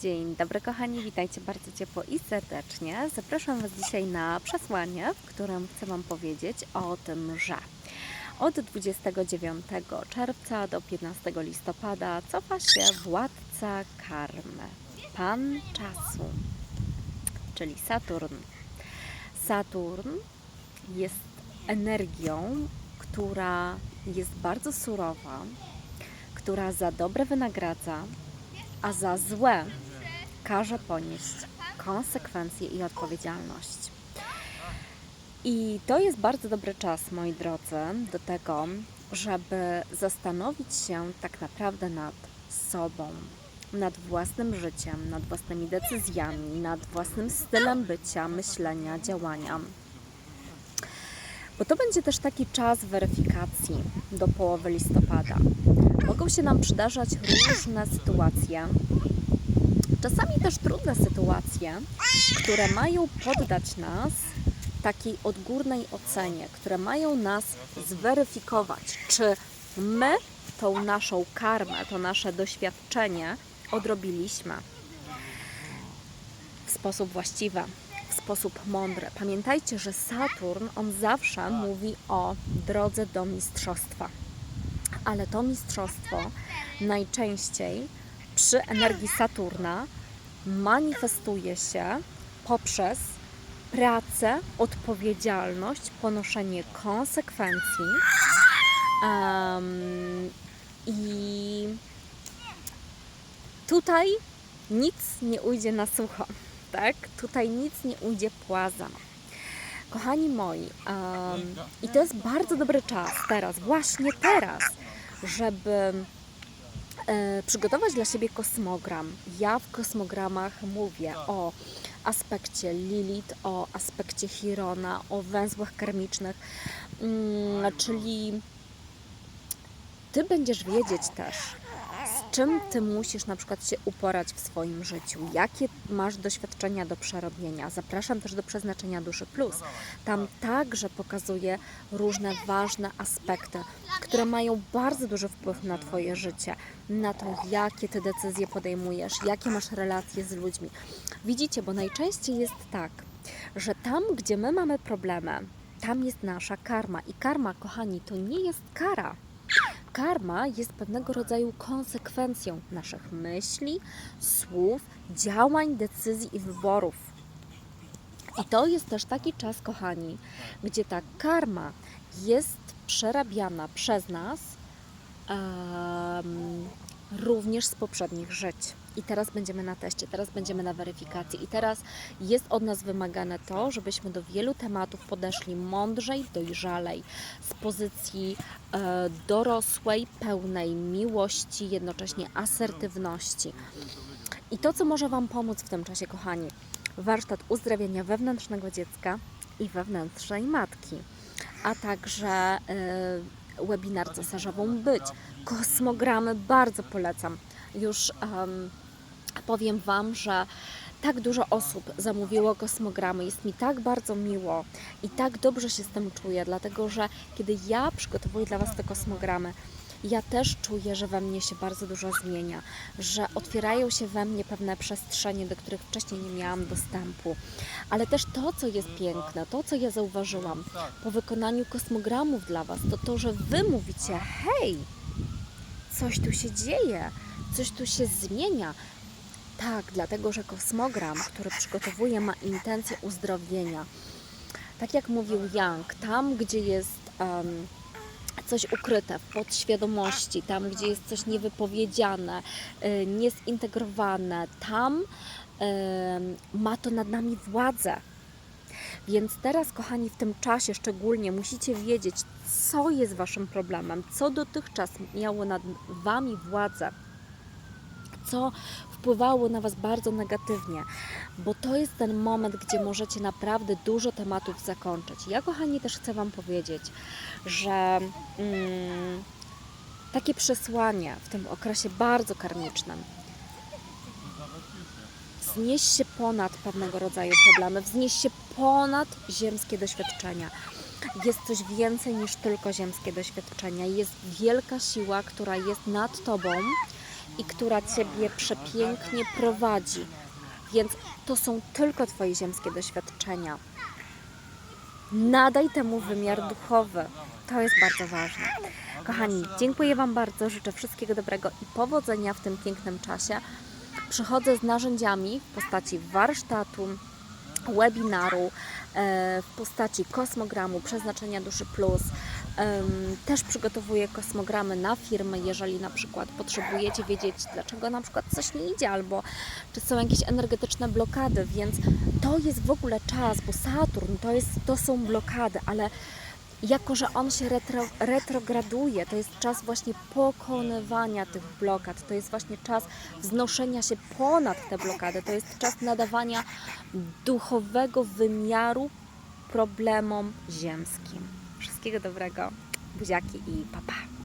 Dzień dobry kochani, witajcie bardzo ciepło i serdecznie. Zapraszam Was dzisiaj na przesłanie, w którym chcę Wam powiedzieć o tym, że od 29 czerwca do 15 listopada cofa się władca karmy, pan czasu, czyli Saturn. Saturn jest energią, która jest bardzo surowa, która za dobre wynagradza, a za złe każe ponieść konsekwencje i odpowiedzialność. I to jest bardzo dobry czas, moi drodzy, do tego, żeby zastanowić się tak naprawdę nad sobą, nad własnym życiem, nad własnymi decyzjami, nad własnym stylem bycia, myślenia, działania. Bo to będzie też taki czas weryfikacji do połowy listopada. Mogą się nam przydarzać różne sytuacje, czasami też trudne sytuacje, które mają poddać nas takiej odgórnej ocenie, które mają nas zweryfikować, czy my tą naszą karmę, to nasze doświadczenie odrobiliśmy w sposób właściwy, w sposób mądry. Pamiętajcie, że Saturn, on zawsze mówi o drodze do mistrzostwa, ale to mistrzostwo najczęściej przy energii Saturna manifestuje się poprzez pracę, odpowiedzialność, ponoszenie konsekwencji. Em, I tutaj nic nie ujdzie na sucho, tak? Tutaj nic nie ujdzie płazem. Kochani moi, em, i to jest bardzo dobry czas teraz, właśnie teraz, żeby przygotować dla siebie kosmogram. Ja w kosmogramach mówię o aspekcie Lilith, o aspekcie Chirona, o węzłach karmicznych, mm, czyli ty będziesz wiedzieć też, czym ty musisz na przykład się uporać w swoim życiu, jakie masz doświadczenia do przerobienia. Zapraszam też do przeznaczenia duszy plus. Tam także pokazuje różne ważne aspekty, które mają bardzo duży wpływ na twoje życie, na to, jakie ty decyzje podejmujesz, jakie masz relacje z ludźmi. Widzicie, bo najczęściej jest tak, że tam, gdzie my mamy problemy, tam jest nasza karma. I karma, kochani, to nie jest kara. Karma jest pewnego rodzaju konsekwencją naszych myśli, słów, działań, decyzji i wyborów. I to jest też taki czas, kochani, gdzie ta karma jest przerabiana przez nas em, również z poprzednich żyć. I teraz będziemy na teście, teraz będziemy na weryfikacji. I teraz jest od nas wymagane to, żebyśmy do wielu tematów podeszli mądrzej, dojrzalej, z pozycji e, dorosłej, pełnej miłości, jednocześnie asertywności. I to, co może Wam pomóc w tym czasie, kochani, warsztat uzdrawiania wewnętrznego dziecka i wewnętrznej matki, a także y, webinar cesarzową być. Kosmogramy bardzo polecam. Już em, powiem Wam, że tak dużo osób zamówiło kosmogramy. Jest mi tak bardzo miło i tak dobrze się z tym czuję, dlatego że kiedy ja przygotowuję dla Was te kosmogramy, ja też czuję, że we mnie się bardzo dużo zmienia, że otwierają się we mnie pewne przestrzenie, do których wcześniej nie miałam dostępu. Ale też to, co jest piękne, to, co ja zauważyłam po wykonaniu kosmogramów dla Was, to to, że Wy mówicie: hej, coś tu się dzieje, coś tu się zmienia. Tak, dlatego że kosmogram, który przygotowuję, ma intencję uzdrowienia. Tak jak mówił Young, tam gdzie jest em, coś ukryte w podświadomości, tam gdzie jest coś niewypowiedziane, y, niezintegrowane, tam em, ma to nad nami władzę. Więc teraz, kochani, w tym czasie szczególnie musicie wiedzieć, co jest Waszym problemem, co dotychczas miało nad Wami władzę, co wpływało na Was bardzo negatywnie, bo to jest ten moment, gdzie możecie naprawdę dużo tematów zakończyć. Ja, kochani, też chcę Wam powiedzieć, że mm, takie przesłanie w tym okresie bardzo karmicznym wznieś się ponad pewnego rodzaju problemy, wznieś się ponad ziemskie doświadczenia. Jest coś więcej niż tylko ziemskie doświadczenia. Jest wielka siła, która jest nad Tobą i która Ciebie przepięknie prowadzi. Więc to są tylko Twoje ziemskie doświadczenia. Nadaj temu wymiar duchowy. To jest bardzo ważne. Kochani, dziękuję Wam bardzo. Życzę wszystkiego dobrego i powodzenia w tym pięknym czasie. Przychodzę z narzędziami w postaci warsztatu, webinaru, e, w postaci kosmogramu Przeznaczenia Duszy Plus. Też przygotowuję kosmogramy na firmy, jeżeli na przykład potrzebujecie wiedzieć, dlaczego na przykład coś nie idzie, albo czy są jakieś energetyczne blokady, więc to jest w ogóle czas, bo Saturn to, jest, to są blokady, ale jako, że on się retro, retrograduje, to jest czas właśnie pokonywania tych blokad, to jest właśnie czas wznoszenia się ponad te blokady, to jest czas nadawania duchowego wymiaru problemom ziemskim. Wszystkiego dobrego, buziaki i papa. Pa.